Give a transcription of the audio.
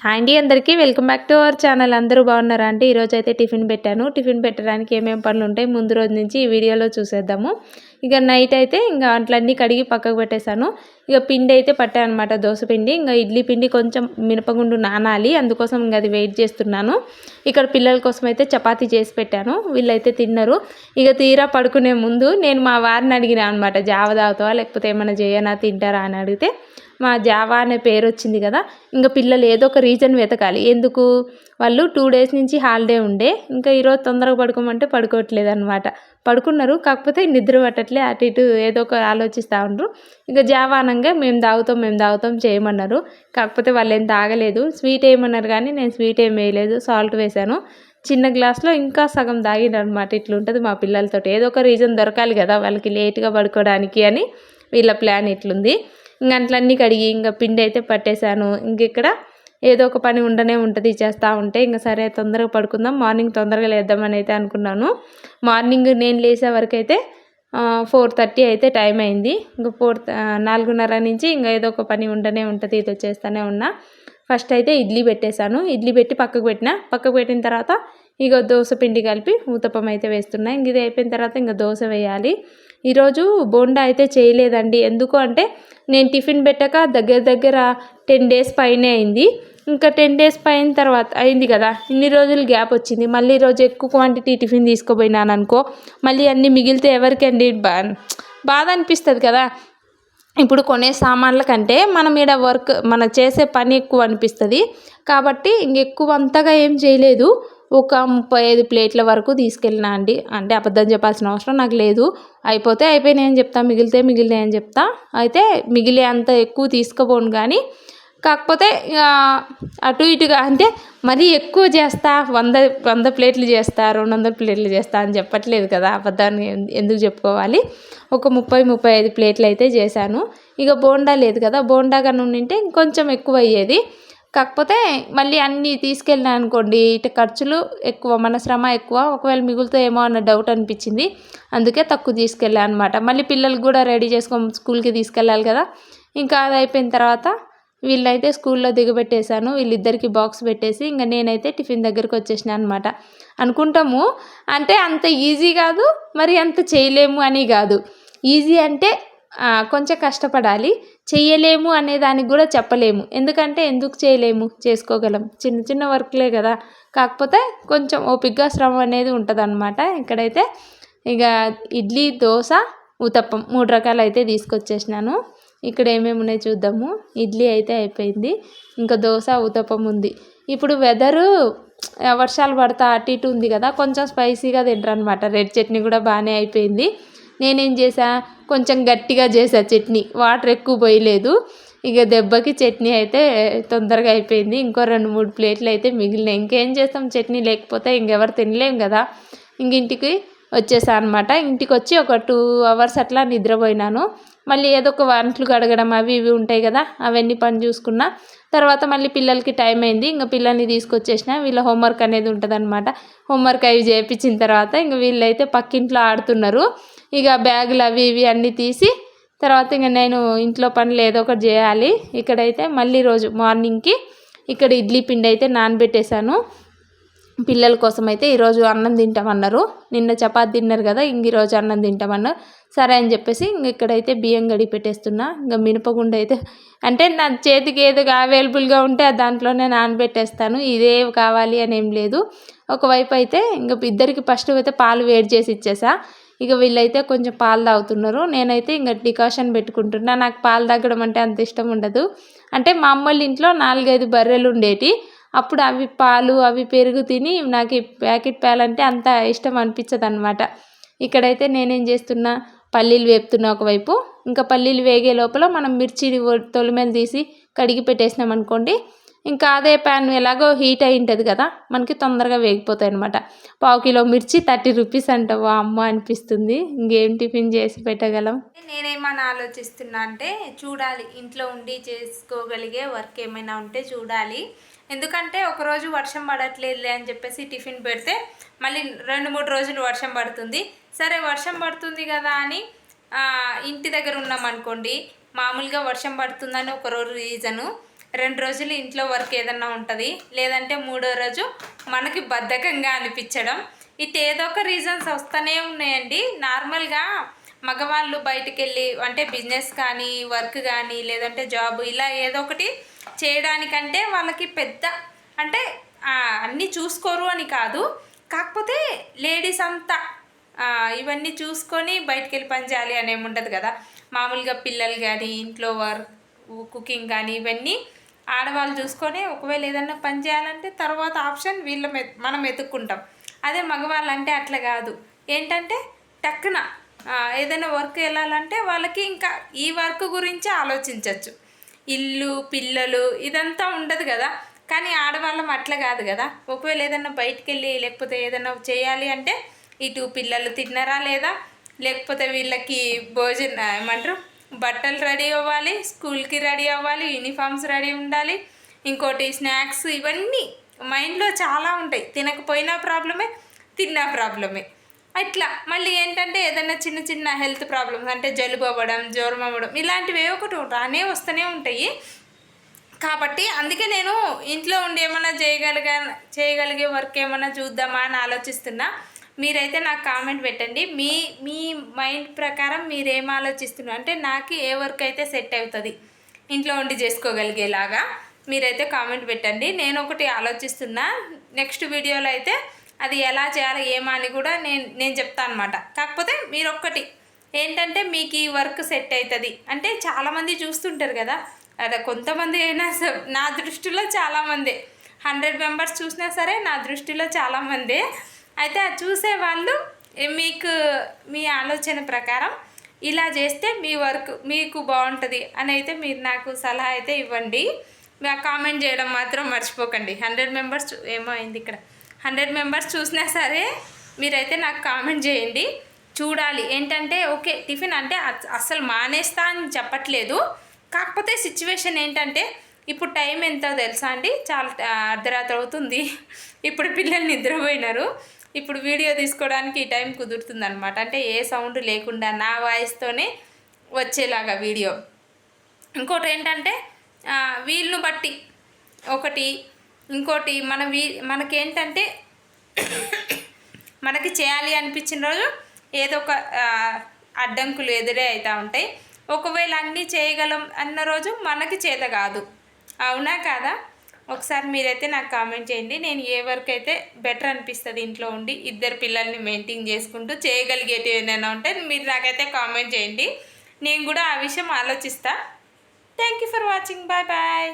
అండి అందరికీ. Welcome back to our channel. అందరూ బాగున్నారా అంటే ఈరోజు అయితే టిఫిన్ పెట్టాను. టిఫిన్ పెట్టడానికి ఏమేమి పనులు ఉంటాయి ముందు రోజు నుంచి ఈ వీడియోలో చూసేద్దాము. ఇక నైట్ అయితే ఇంకా అంట్లన్నీ కడిగి పక్కకు పెట్టేశాను. ఇక పిండి అయితే పట్టాను అనమాట దోశ పిండి. ఇంకా ఇడ్లీ పిండి కొంచెం మినపగుండు నానాలి అందుకోసం ఇంకా అది వెయిట్ చేస్తున్నాను. ఇక్కడ పిల్లల కోసం అయితే చపాతీ చేసి పెట్టాను. వీళ్ళైతే తిన్నారు. ఇక తీరా పడుకునే ముందు నేను మా వారిని అడిగిన అనమాట జావ తాగుతావా? లేకపోతే ఏమైనా చేయనా తింటారా అని అడిగితే మా జావా అనే పేరు వచ్చింది కదా ఇంకా పిల్లలు ఏదో ఒక రీజన్ వెతకాలి. ఎందుకు? వాళ్ళు టూ డేస్ నుంచి హాలిడే ఉండే ఇంకా ఈరోజు తొందరగా పడుకోమంటే పడుకోవట్లేదు అనమాట పడుకున్నారు కాకపోతే నిద్ర పట్టట్లే అటు ఇటు ఏదో ఒక ఆలోచిస్తూ ఉండరు. ఇంకా జావానంగా అనగా మేము తాగుతాం మేము తాగుతాం చేయమన్నారు. కాకపోతే వాళ్ళు ఏం తాగలేదు. స్వీట్ వేయమన్నారు కానీ నేను స్వీట్ ఏం వేయలేదు సాల్ట్ వేశాను. చిన్న గ్లాస్లో ఇంకా సగం తాగిన అనమాట ఇట్లుంటుంది మా పిల్లలతో ఏదో ఒక రీజన్ దొరకాలి కదా వాళ్ళకి లేట్గా పడుకోవడానికి అని వీళ్ళ ప్లాన్ ఇట్లుంది. ఇంక అట్లన్నీ కడిగి ఇంకా పిండి అయితే పట్టేశాను. ఇంక ఇక్కడ ఏదో ఒక పని ఉండనే ఉంటుంది చేస్తూ ఉంటే ఇంకా సరే తొందరగా పడుకుందాం మార్నింగ్ తొందరగా లేద్దామని అయితే అనుకున్నాను. మార్నింగ్ నేను లేసే వరకు అయితే ఫోర్ థర్టీ అయితే టైం అయింది. ఇంకా ఫోర్ నాలుగున్నర నుంచి ఇంకా ఏదో ఒక పని ఉండనే ఉంటుంది ఇది చేస్తూనే ఉన్నా. ఫస్ట్ అయితే ఇడ్లీ పెట్టేశాను. ఇడ్లీ పెట్టి పక్కకు పెట్టిన పక్కకు పెట్టిన తర్వాత ఇక దోశ పిండి కలిపి ఊతప్పం అయితే వేస్తున్నాయి ఇంక ఇది అయిపోయిన తర్వాత ఇంకా దోశ వేయాలి. ఈరోజు బోండా అయితే చేయలేదండి. ఎందుకు అంటే నేను టిఫిన్ పెట్టాక దగ్గర దగ్గర టెన్ డేస్ పైనే అయింది. ఇంకా టెన్ డేస్ పైన తర్వాత అయింది కదా ఇన్ని రోజులు గ్యాప్ వచ్చింది. మళ్ళీ ఈరోజు ఎక్కువ క్వాంటిటీ టిఫిన్ తీసుకుపోయినాను అనుకో మళ్ళీ అన్నీ మిగిలితే ఎవరికండి బా బాధ అనిపిస్తుంది కదా. ఇప్పుడు కొనే సామాన్ల కంటే మనం ఈడ వర్క్ మనం చేసే పని ఎక్కువ అనిపిస్తుంది. కాబట్టి ఇంకెక్కువ అంతగా ఏం చేయలేదు. ఒక ముప్పై ఐదు ప్లేట్ల వరకు తీసుకెళ్ళినా అండి. అంటే అబద్ధం చెప్పాల్సిన అవసరం నాకు లేదు. అయిపోతే అయిపోయినాయి అని చెప్తా మిగిలితే మిగిలినాయి అని చెప్తా. అయితే మిగిలే అంత ఎక్కువ తీసుకుపోను కానీ కాకపోతే అటు ఇటుగా అంటే మరీ ఎక్కువ చేస్తా వంద వంద ప్లేట్లు చేస్తా రెండు వందల ప్లేట్లు చేస్తా అని చెప్పట్లేదు కదా అబద్ధాన్ని ఎందుకు చెప్పుకోవాలి? ఒక ముప్పై ముప్పై ఐదు ప్లేట్లు అయితే చేశాను. ఇక బోండా లేదు కదా బోండా కానీ ఉండింటే ఇంకొంచెం ఎక్కువ అయ్యేది కాకపోతే మళ్ళీ అన్నీ తీసుకెళ్ళినా అనుకోండి ఇటు ఖర్చులు ఎక్కువ మన శ్రమ ఎక్కువ ఒకవేళ మిగులుతో ఏమో అన్న డౌట్ అనిపించింది. అందుకే తక్కువ తీసుకెళ్ళాను అనమాట మళ్ళీ పిల్లలు కూడా రెడీ చేసుకొని స్కూల్కి తీసుకెళ్ళాలి కదా. ఇంకా అది అయిపోయిన తర్వాత వీళ్ళైతే స్కూల్లో దిగబెట్టేశాను. వీళ్ళిద్దరికి బాక్స్ పెట్టేసి ఇంకా నేనైతే టిఫిన్ దగ్గరికి వచ్చేసిన అనమాట అనుకుంటాము. అంటే అంత ఈజీ కాదు మరి అంత చేయలేము అని కాదు. ఈజీ అంటే కొంచెం కష్టపడాలి. చెయ్యలేము అనే దానికి కూడా చెప్పలేము. ఎందుకంటే ఎందుకు చేయలేము? చేసుకోగలం. చిన్న చిన్న వర్క్లే కదా. కాకపోతే కొంచెం ఓపిగ్గా శ్రమ అనేది ఉంటుందన్నమాట. ఇక్కడైతే ఇక ఇడ్లీ దోశ ఉతప్పం మూడు రకాలు అయితే తీసుకొచ్చేసినాను. ఇక్కడ ఏమేమి ఉన్నాయి చూద్దాము. ఇడ్లీ అయితే అయిపోయింది. ఇంకా దోశ ఉతప్పం ఉంది. ఇప్పుడు వెదరు వర్షాలు పడతా అటు ఇటు ఉంది కదా. కొంచెం స్పైసీగా తింటారు అనమాట రెడ్ చట్నీ కూడా బాగానే అయిపోయింది. నేనేం చేసా కొంచెం గట్టిగా చేసా చట్నీ. వాటర్ ఎక్కువ పోయలేదు. ఇక దెబ్బకి చట్నీ అయితే తొందరగా అయిపోయింది. ఇంకో రెండు మూడు ప్లేట్లు అయితే మిగిలినాయి. ఇంకేం చేస్తాం? చట్నీ లేకపోతే ఇంకెవరు తినలేం కదా. ఇంక ఇంటికి వచ్చేసా అనమాట ఇంటికి వచ్చి ఒక టూ అవర్స్ అట్లా నిద్రపోయినాను. మళ్ళీ ఏదో ఒక వంటలు కడగడం అవి ఇవి ఉంటాయి కదా అవన్నీ పని చూసుకున్నా. తర్వాత మళ్ళీ పిల్లలకి టైం అయింది. ఇంకా పిల్లల్ని తీసుకొచ్చేసిన. వీళ్ళ హోంవర్క్ అనేది ఉంటుందన్నమాట. హోంవర్క్ అవి చేయించిన తర్వాత ఇంక వీళ్ళైతే పక్కింట్లో ఆడుతున్నారు. ఇక బ్యాగులు అవి ఇవి అన్నీ తీసి తర్వాత ఇంక నేను ఇంట్లో పనులు ఏదో ఒకటి చేయాలి. ఇక్కడైతే మళ్ళీ రోజు మార్నింగ్కి ఇక్కడ ఇడ్లీ పిండి అయితే నానబెట్టేశాను. పిల్లల కోసం అయితే ఈరోజు అన్నం తింటామన్నారు. నిన్న చపాతి తిన్నారు కదా ఇంక ఈరోజు అన్నం తింటామన్నారు. సరే అని చెప్పేసి ఇంక ఇక్కడైతే బియ్యం గడిగి పెట్టేస్తున్నా. ఇంకా మినపగుండ అయితే అంటే నా చేతికి ఏదో అవైలబుల్గా ఉంటే దాంట్లోనే నానబెట్టేస్తాను. ఇదే కావాలి అని ఏం లేదు. ఒకవైపు అయితే ఇంక ఇద్దరికి ఫస్ట్ అయితే పాలు వేడి చేసి ఇచ్చేసా. ఇక వీళ్ళైతే కొంచెం పాలు తాగుతున్నారు. నేనైతే ఇంకా డికాషన్ పెట్టుకుంటున్నా. నాకు పాలు తాగడం అంటే అంత ఇష్టం ఉండదు. అంటే మా అమ్మ ఇంట్లో నాలుగైదు బర్రెలు ఉండేటి. అప్పుడు అవి పాలు అవి పెరుగు తిని నాకు ఈ ప్యాకెట్ పాలు అంటే అంత ఇష్టం అనిపించదు అనమాట ఇక్కడైతే నేనేం చేస్తున్నా పల్లీలు వేపుతున్నా ఒకవైపు. ఇంకా పల్లీలు వేగే లోపల మనం మిర్చి తొలిమేలు తీసి కడిగి పెట్టేసినాం అనుకోండి ఇంకా అదే ప్యాన్ ఎలాగో హీట్ అయి ఉంటుంది కదా మనకి తొందరగా వేగిపోతాయి అనమాట పావు కిలో మిర్చి థర్టీ రూపీస్ అంటావా అమ్మ అనిపిస్తుంది. ఇంకేం టిఫిన్ చేసి పెట్టగలం? నేనేమని ఆలోచిస్తున్నా అంటే చూడాలి ఇంట్లో ఉండి చేసుకోగలిగే వర్క్ ఏమైనా ఉంటే చూడాలి. ఎందుకంటే ఒకరోజు వర్షం పడట్లేదులే అని చెప్పేసి టిఫిన్ పెడితే మళ్ళీ రెండు మూడు రోజులు వర్షం పడుతుంది. సరే వర్షం పడుతుంది కదా అని ఇంటి దగ్గర ఉన్నాం అనుకోండి మామూలుగా వర్షం పడుతుందని ఒక రోజు రీజను రెండు రోజులు ఇంట్లో వర్క్ ఏదన్నా ఉంటుంది లేదంటే మూడో రోజు మనకి బద్ధకంగా అనిపించడం. ఇటు ఏదో ఒక రీజన్స్ వస్తూనే ఉన్నాయండి. నార్మల్గా మగవాళ్ళు బయటికి వెళ్ళి అంటే బిజినెస్ కానీ వర్క్ కానీ లేదంటే జాబ్ ఇలా ఏదో ఒకటి చేయడానికంటే వాళ్ళకి పెద్ద అంటే అన్నీ చూసుకోరు అని కాదు. కాకపోతే లేడీస్ అంతా ఇవన్నీ చూసుకొని బయటికి వెళ్ళి పని చేయాలి అనేమి ఉండదు కదా. మామూలుగా పిల్లలు కానీ ఇంట్లో వర్క్ కుకింగ్ కానీ ఇవన్నీ ఆడవాళ్ళు చూసుకొని ఒకవేళ ఏదన్నా పని చేయాలంటే తర్వాత ఆప్షన్ వీళ్ళ మె- మనం వెతుక్కుంటాం. అదే మగవాళ్ళు అంటే అట్లా కాదు. ఏంటంటే టక్కున ఏదైనా వర్క్ వెళ్ళాలంటే వాళ్ళకి ఇంకా ఈ వర్క్ గురించి ఆలోచించవచ్చు ఇల్లు పిల్లలు ఇదంతా ఉండదు కదా. కానీ ఆడవాళ్ళం అట్లా కాదు కదా. ఒకవేళ ఏదైనా బయటికి వెళ్ళి లేకపోతే ఏదైనా చేయాలి అంటే ఇటు పిల్లలు తిన్నారా లేదా? లేకపోతే వీళ్ళకి భోజనం ఏమంటారు? బట్టలు రెడీ అవ్వాలి స్కూల్కి రెడీ అవ్వాలి యూనిఫామ్స్ రెడీ ఉండాలి ఇంకోటి స్నాక్స్ ఇవన్నీ మైండ్లో చాలా ఉంటాయి. తినకపోయినా ప్రాబ్లమే తిన్నా ప్రాబ్లమే. అట్లా మళ్ళీ ఏంటంటే ఏదైనా చిన్న చిన్న హెల్త్ ప్రాబ్లమ్స్ అంటే జలుబు అవ్వడం జ్వరం అవ్వడం ఇలాంటివి ఒకటి రానే వస్తూనే ఉంటాయి. కాబట్టి అందుకే నేను ఇంట్లో ఉండి ఏమైనా చేయగలిగా చేయగలిగే వర్క్ ఏమైనా చూద్దామా అని ఆలోచిస్తున్నా. మీరైతే నాకు కామెంట్ పెట్టండి. మీ మీ మైండ్ ప్రకారం మీరు ఏం ఆలోచిస్తున్నారు? అంటే నాకు ఏ వర్క్ అయితే సెట్ అవుతుంది? ఇంట్లో ఉండి చేసుకోగలిగేలాగా మీరైతే కామెంట్ పెట్టండి. నేను ఒకటి ఆలోచిస్తున్నా. నెక్స్ట్ వీడియోలో అయితే అది ఎలా చేయాలి ఏమా అని కూడా నేను నేను చెప్తాను అనమాట కాకపోతే మీరు ఒక్కటి ఏంటంటే మీకు ఈ వర్క్ సెట్ అవుతుంది అంటే చాలామంది చూస్తుంటారు కదా అదే కొంతమంది అయినా నా దృష్టిలో చాలామంది. హండ్రెడ్ మెంబర్స్ చూసినా సరే నా దృష్టిలో చాలామంది. అయితే అది చూసే వాళ్ళు మీకు మీ ఆలోచన ప్రకారం ఇలా చేస్తే మీ వర్క్ మీకు బాగుంటుంది అని అయితే మీరు నాకు సలహా అయితే ఇవ్వండి. కామెంట్ చేయడం మాత్రం మర్చిపోకండి. హండ్రెడ్ మెంబర్స్ ఏమో అయింది ఇక్కడ. హండ్రెడ్ మెంబర్స్ చూసినా సరే మీరైతే నాకు కామెంట్ చేయండి. చూడాలి. ఏంటంటే ఓకే టిఫిన్ అంటే అస్సలు మానేస్తా అని చెప్పట్లేదు. కాకపోతే సిచ్యువేషన్ ఏంటంటే ఇప్పుడు టైం ఎంతో తెలుసా అండి? చాలా అర్ధరాత్రి అవుతుంది. ఇప్పుడు పిల్లలు నిద్రపోయినారు. ఇప్పుడు వీడియో తీసుకోవడానికి ఈ టైం కుదురుతుంది అనమాట అంటే ఏ సౌండ్ లేకుండా నా వాయిస్తోనే వచ్చేలాగా వీడియో. ఇంకోటి ఏంటంటే వీళ్ళను బట్టి ఒకటి ఇంకోటి మన వీ మనకేంటంటే మనకి చేయాలి అనిపించిన రోజు ఏదో ఒక అడ్డంకులు ఎదురే అవుతూ ఉంటాయి. ఒకవేళ అన్నీ చేయగలం అన్న రోజు మనకి చేత కాదు. అవునా కాదా? ఒకసారి మీరైతే నాకు కామెంట్ చేయండి. నేను ఏ వర్క్ అయితే బెటర్ అనిపిస్తుంది ఇంట్లో ఉండి ఇద్దరు పిల్లల్ని మెయింటైన్ చేసుకుంటూ చేయగలిగేటివి ఏమైనా ఉంటే మీరు నాకైతే కామెంట్ చేయండి. నేను కూడా ఆ విషయం ఆలోచిస్తా. Thank you for watching. Bye bye.